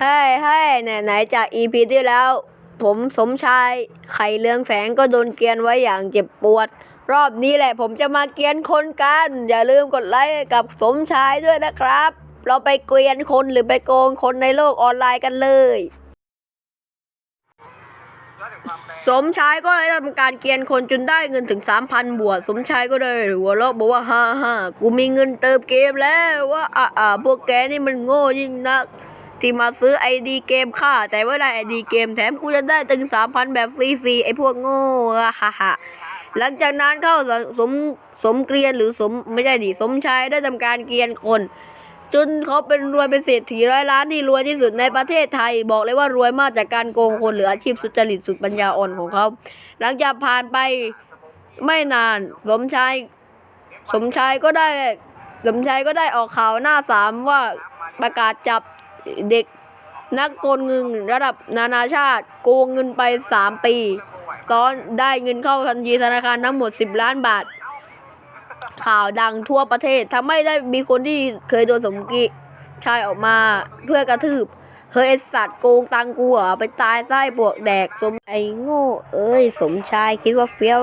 ให้ให้ไหนไหนจากอีพีที่แล้ว ผมสมชายไข่เลืองแสงก็โดนเกียนไว้อย่างเจ็บปวด รอบนี้แหละผมจะมาเกียนคนกัน อย่าลืมกดไลค์กับสมชายด้วยนะครับ เราไปเกียนคนหรือไปโกงคนในโลกออนไลน์กันเลย สมชายก็เลยทำการเกียนคนจนได้เงินถึงสามพันบวกสมชายก็เลยหัวเราะบอกว่าฮ่าฮ่ากูมีเงินเติมเกมแล้วว่าอ่าอ่าพวกแกนี่มันโง่ยิ่งนัก ที่มาซื้อไอดีเกมค่าแต่ว่าได้ไอดีเกมแถมกูจะได้ถึงสามพันแบบฟรีๆไอพวกโง่ฮ่าฮ่าหลังจากนั้นเข้าสสมสมเกรียนหรือสมไม่ใช่ดิสมชายได้ทำการเกรียนคน จนเขาเป็นรวยเป็นเศรษฐีร้อยล้านที่รวยที่สุดในประเทศไทย บอกเลยว่ารวยมากจากการโกงคนหรืออาชีพสุจริตสุดปัญญาอ่อนของเขา หลังจากผ่านไปไม่นานสมชายสมชายก็ได้สมชายก็ได้ออกข่าวหน้าสามว่าประกาศจับ เด็กนักโกงเงินระดับนานาชาติ โกงเงินไปสามปี ซ้อนได้เงินเข้าทันทีธนาคารทั้งหมด 10 ล้านบาท ข่าวดังทั่วประเทศทำให้ได้มีคนที่เคยโดนสมกิชายออกมาเพื่อกระทืบเฮ้ยสัตว์โกงตังกูเหรอไปตายไส้ปวกแดกสมไอโง่ เอ้ย สมชายคิดว่าเฟี้ยว